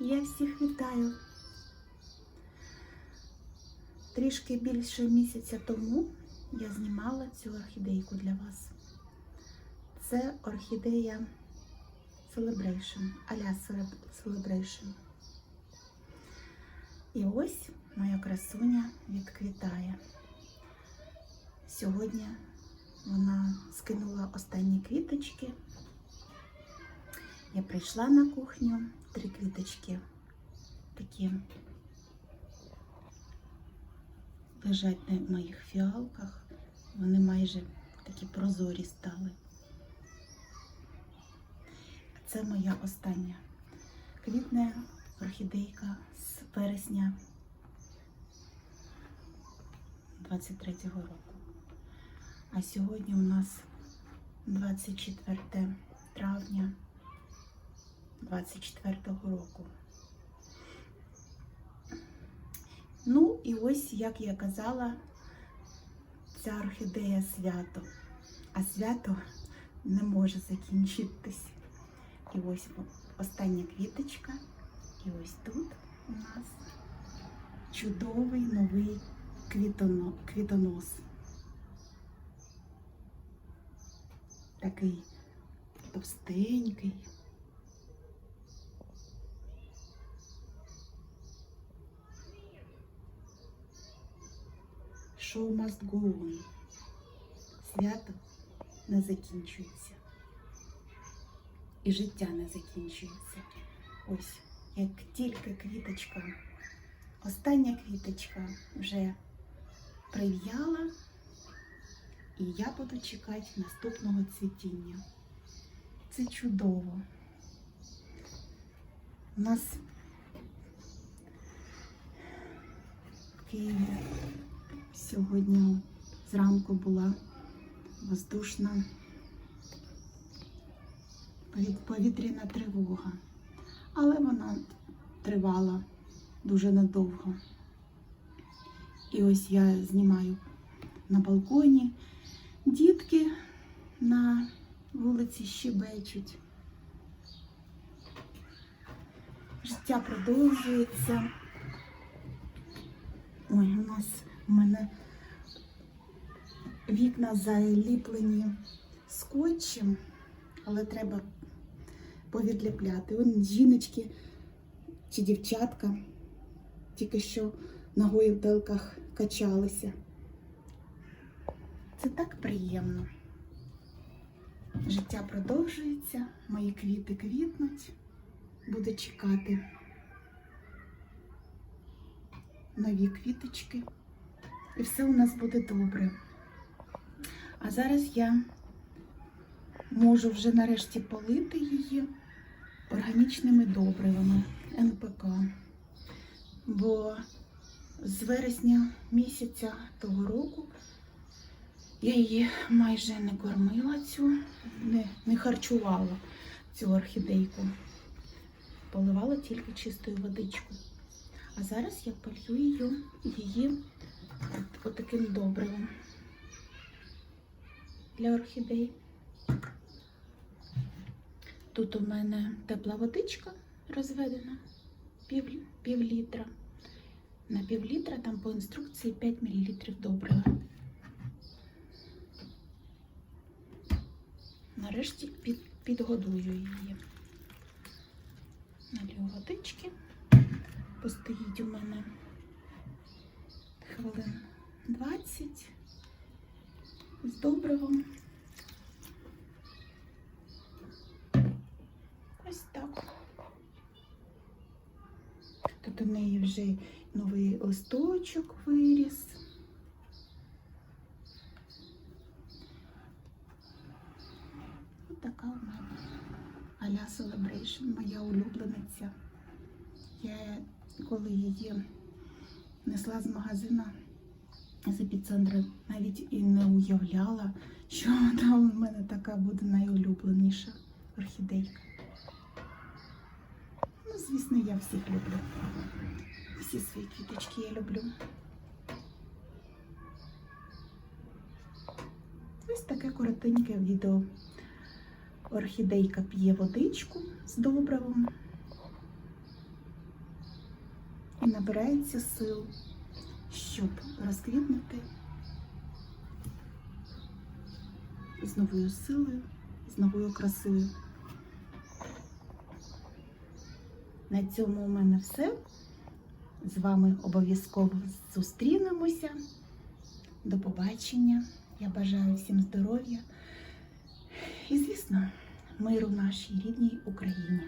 Я всіх вітаю. Трішки більше місяця тому я знімала цю орхідейку для вас. Це орхідея Celebration, аля Celebration. І ось моя красуня відквітає. Сьогодні вона скинула останні квіточки. Я прийшла на кухню, три квіточки такі лежать на моїх фіалках. Вони майже такі прозорі стали. Це моя остання квітне орхідейка з вересня 23-го року. А сьогодні у нас 24 травня 24-го року. Ну, і ось, як я казала, ця орхідея свято. А свято не може закінчитись. І ось остання квіточка. І ось тут у нас чудовий новий квітоно, квітонос. Такий товстенький. Show must go on. Свято не закінчується. І життя не закінчується. Ось, як тільки квіточка, остання квіточка вже прив'яла, і я буду чекати наступного цвітіння. Це чудово. У нас в Києві сьогодні зранку була воздушна повітряна тривога, але вона тривала дуже недовго. І ось я знімаю на балконі. Дітки на вулиці щебечуть. Життя продовжується. Ой, у нас у мене вікна заліплені скотчем, але треба повідліпляти. Вон жіночки чи дівчатка тільки що ногою в телках качалися. Це так приємно. Життя продовжується, мої квіти квітнуть, буду чекати нові квіточки. І все у нас буде добре. А зараз я можу вже нарешті полити її органічними добривами НПК. Бо з вересня місяця того року я її майже не кормила цю, не, не харчувала цю орхідейку. Поливала тільки чистою водичкою. А зараз я полью її, отаким добривом для орхідей. Тут у мене тепла водичка розведена, пів, пів літра. На пів літра там по інструкції 5 мл добрива. Нарешті під, підгодую її. Налью водички. Постоїть у мене хвилин 20 з добривом. Ось так. Тут у неї вже новий листочок виріс. Ось така у мене Аля Celebration, моя улюблениця. Я коли її несла з магазину з епіцентру, навіть і не уявляла, що там у мене така буде найулюбленіша орхідейка. Ну, звісно, я всіх люблю. Всі свої квіточки я люблю. Ось таке коротеньке відео. Орхідейка п'є водичку з добривом. І набирається сил, щоб розквітнути з новою силою, з новою красою. На цьому у мене все. З вами обов'язково зустрінемося. До побачення. Я бажаю всім здоров'я і, звісно, миру нашій рідній Україні.